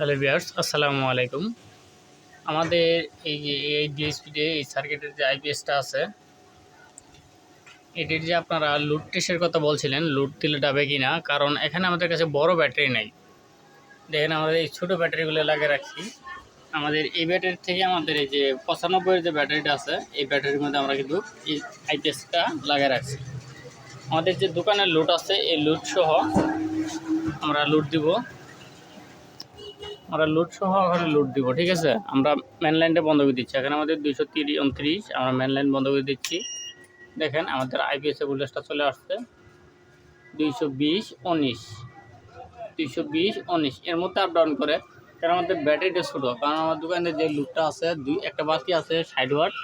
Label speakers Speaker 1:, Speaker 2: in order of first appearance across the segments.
Speaker 1: Hello বিয়ার্স আসসালামু আলাইকুম। আমাদের এই যে এই ডিএসপিতে এই সার্কিটের যে আইপিএসটা আছে, এটির যে আপনারা লুট টেস্টের কথা বলছিলেন লুট দিলে ডাবে কি না কারণ এখানে আমাদের কাছে বড় ব্যাটারি নেই। দেখেন আমাদের এই ছোটো ব্যাটারিগুলো লাগিয়ে রাখছি আমাদের এই ব্যাটারি থেকে আমাদের এই যে পঁচানব্বইয়ের যে ব্যাটারিটা আছে, এই ব্যাটারির মধ্যে আমরা কিন্তু এই আইপিএসটা লাগিয়ে রাখছি। আমাদের যে দোকানের লুট আছে, এই লুট সহ আমরা লুট দিব। আমরা লুট সহ ওখানে লুট দিব, ঠিক আছে? আমরা মেন লাইনটা বন্ধ করে দিচ্ছি। এখানে আমাদের দুইশো তিরিশ, উনত্রিশ, আমরা মেন লাইন বন্ধ করে দিচ্ছি। দেখেন, আমাদের আইপিএসএ বুলেসটা চলে আসছে। দুইশো বিশ, উনিশ। দুইশো বিশ, উনিশ। এর মধ্যে আপ ডাউন করে, কারণ আমাদের ব্যাটারিটা ছোটো, কারণ আমার দোকানে যে লুটটা আছে, দুই, একটা বাতি আছে সাইড ওয়াট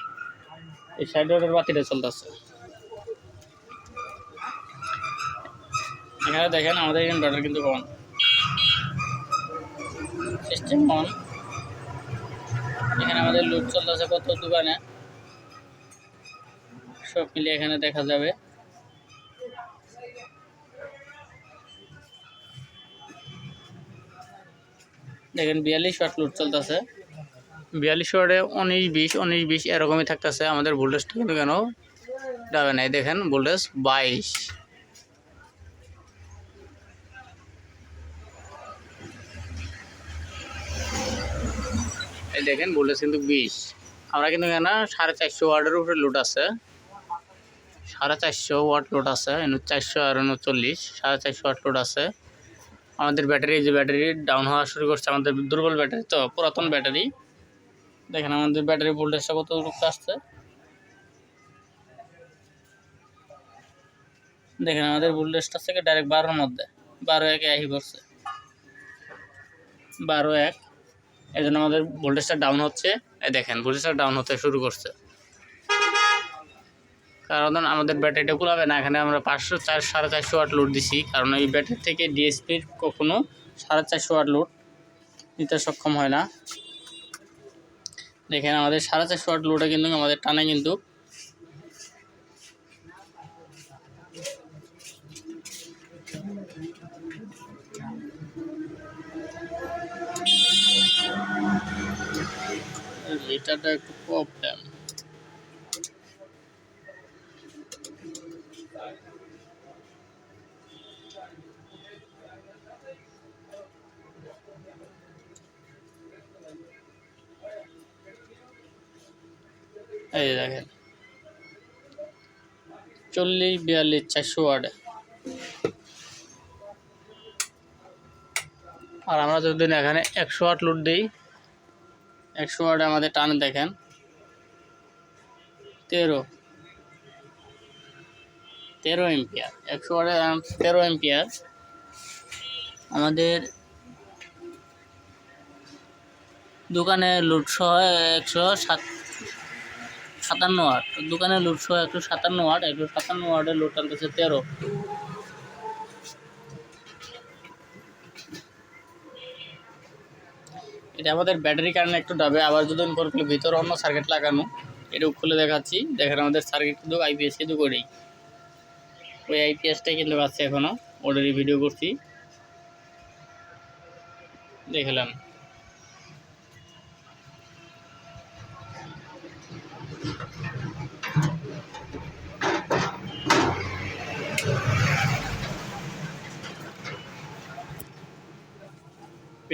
Speaker 1: এই সাইড ওয়াটের বাতিটা চলতেছে। এখানে দেখেন, আমাদের এখানে ব্যাটারি কিন্তু কম। সিস্টেম অন এখানে আমাদের লুট চলতেছে কত দোকানে সব মিলিয়ে এখানে দেখা যাবে। দেখেন বিয়াল্লিশ ওয়াট লুট চলতেছে। বিয়াল্লিশ ওয়াটে উনিশ, বিশ উনিশ, বিশ এরকমই থাকতেছে। আমাদের ভোল্টেজটা কিন্তু কেন যাবে না এই দেখেন ভোল্টেজ বাইশ। এই দেখেন ভোল্টেজ কিন্তু বিশ। আমরা কিন্তু এখানে সাড়ে চারশো ওয়াটের উপরে লোড আছে। সাড়ে চারশো ওয়াট লোড আছে চারশো আর উনচল্লিশ। সাড়ে চারশো ওয়াট লোড আছে। আমাদের ব্যাটারি যে ব্যাটারি ডাউন হওয়া শুরু করছে, আমাদের দুর্বল ব্যাটারি তো, পুরাতন ব্যাটারি। দেখেন, আমাদের ব্যাটারি ভোল্টেজটা কত আসছে? দেখেন, আমাদের ভোল্টেজটা থেকে ডাইরেক্ট বারোর মধ্যে। বারো একে আহি করছে। বারো এক। এই জন্য আমাদের ভোল্টেজটা ডাউন হচ্ছে। এই দেখেন, ভোল্টেজটা ডাউন হতে শুরু করছে। কারণ আমাদের ব্যাটারিটা কুলাবে না, এখানে আমরা পাঁচশো চার, সাড়ে চারশো ওয়াট লোড দিছি। কারণ এই ব্যাটারি থেকে ডিএসপির কখনো সাড়ে চারশো ওয়াট লোড নিতে সক্ষম হয় না। দেখেন, আমাদের সাড়ে চারশো ওয়াট লোডে কিন্তু আমাদের টানে কিন্তু মিটারটা একটু প্রবলেম এই দেখেন। চল্লিশ, বিয়াল্লিশ, চারশো ওয়ার্ডে আর আমরা যদি এখানে একশো ওয়াট লোড দিই একশো ওয়ার্ডে আমাদের টান দেখেন। তেরো। তেরো এম্পিয়ার। একশো ওয়ার্ডে তেরো এম্পিয়ার। আমাদের দোকানে লোড সহ একশো সাত, সাতান্ন ওয়াট দোকানে লোড সহ একশো সাতান্ন ওয়াট একশো সাতান্ন ওয়ার্ডে লোড টানতেছে তেরো। এটা আমাদের ব্যাটারি কারণে একটু ডাবে। আবার যদি করলে করে ভিতরে অন্য সার্কিট লাগানো এটা খুলে দেখাচ্ছি। দেখেন আমাদের সার্কিট কিন্তু আইপিএস কিন্তু করেই। ওই আইপিএসটাই কিন্তু আছে এখনও ওটারই ভিডিও করছি। দেখলাম।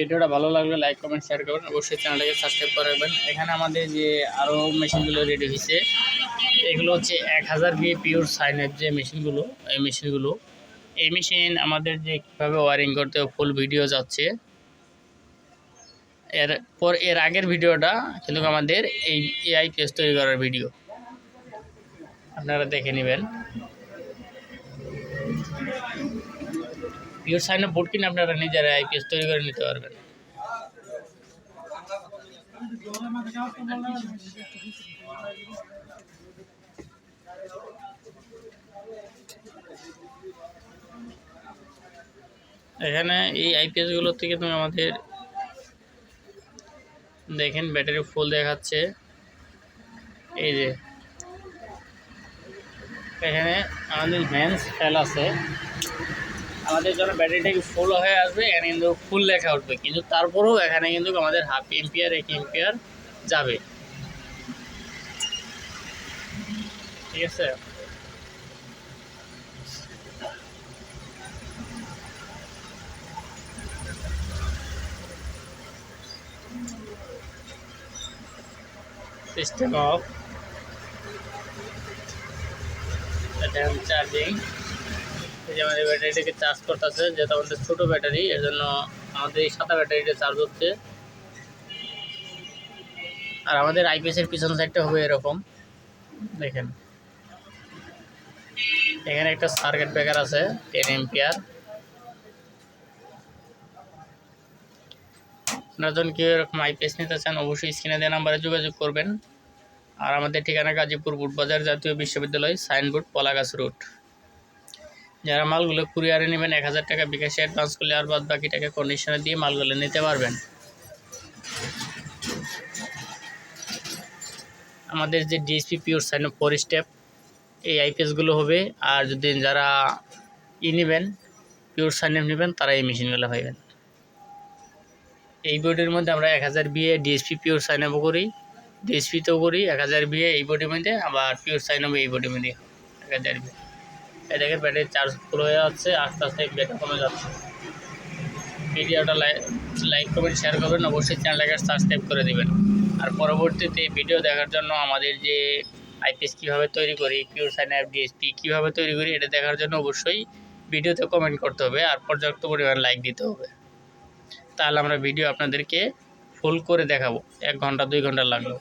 Speaker 1: ভিডিওটা ভালো লাগলে লাইক কমেন্ট শেয়ার করবেন। অবশ্যই চ্যানেলটাকে সাবস্ক্রাইব করে রাখবেন। এখানে আমাদের যে আরও মেশিনগুলো রেডি হয়েছে, এগুলো হচ্ছে এক হাজার বিয়ে পিওর সাইনের যে মেশিনগুলো এই মেশিনগুলো এই মেশিন আমাদের যে কীভাবে ওয়ারিং করতে ফুল ভিডিও যাচ্ছে। এর পর এর আগের ভিডিওটা কিন্তু আমাদের এই এআই পেজ তৈরি করার ভিডিও আপনারা দেখে নেবেন। পিওর সাইনের বোর্ড কিনে আপনারা নিজেরা আইপিএস তৈরি করে নিতে পারবেন। এখানে এই আইপিএসগুলো থেকে তুমি আমাদের দেখেন ব্যাটারি ফুল দেখাচ্ছে। এই যে, এখানে আমাদের ভ্যান্স ফেল আছে। আমাদের যখন ব্যাটারিটা ফুল হয়ে আসবে, এখানে কিন্তু ফুল লেখা উঠবে। কিন্তু তারপরেও এখানে কিন্তু আমাদের হাফ এম্পিয়ার এক এম্পিয়ার যাবে। ঠিক আছে? সিস্টেম অফ চার্জিং এই যে আমাদের ব্যাটারিটাকে চার্জ করতেছে? যেহেতু আমাদের ছোটো ব্যাটারি, এর জন্য আমাদের এই সাদা ব্যাটারিটা চার্জ হচ্ছে। আর আমাদের আইপিএসের পিছন সাইডটা হবে এরকম। দেখেন। এখানে একটা সার্কিট ব্রেকার আছে টেন এম্পিয়ার আপনারা যখন কেউ এরকম আইপিএস নিতে চান, অবশ্যই স্ক্রিনে দেওয়া নাম্বারে যোগাযোগ করবেন। আর আমাদের ঠিকানা গাজীপুর বুটবাজার জাতীয় বিশ্ববিদ্যালয়, সাইনবোর্ড, পলাগাছ রুট যারা মালগুলো কুরিয়ারে নেবেন, এক হাজার টাকা বিকাশে অ্যাডভান্স করলে আর বাদ বাকি টাকা কন্ডিশনে দিয়ে মালগুলো নিতে পারবেন। আমাদের যে DSP pure sine four step এই আইপিএসগুলো হবে। আর যদি যারা ই নেবেন পিওর সাইন নেবেন, তারা এই মেশিনগুলো পাইবেন। এই বোর্ডের মধ্যে আমরা এক হাজার বিয়ে ডিএসপি পিওর সাইন আপ করি। ডিএসপিতেও করি, এক হাজার বিয়ে এই বোর্ডের মধ্যে, আবার পিওর সাইন আপ এই বোর্ডের মধ্যে এক হাজার বিয়ে। এই দেখেন ব্যাটারি চার্জ ফুল হয়ে যাচ্ছে, আস্তে আস্তে ব্যাটারি কমে যাচ্ছে। ভিডিওটা লাইক করবেন শেয়ার করবেন, অবশ্যই চ্যানেলটাকে সাবস্ক্রাইব করে দেবেন। আর পরবর্তীতে ভিডিও দেখার জন্য আমাদের যে আইপিএস কীভাবে তৈরি করি পিওর সাইন অ্যাপ ডিএসপি কীভাবে তৈরি করি, এটা দেখার জন্য অবশ্যই ভিডিওতে কমেন্ট করতে হবে আর পর্যাপ্ত পরিমাণ লাইক দিতে হবে। তাহলে আমরা ভিডিও আপনাদেরকে ফুল করে দেখাবো। এক ঘণ্টা, দুই ঘণ্টা লাগল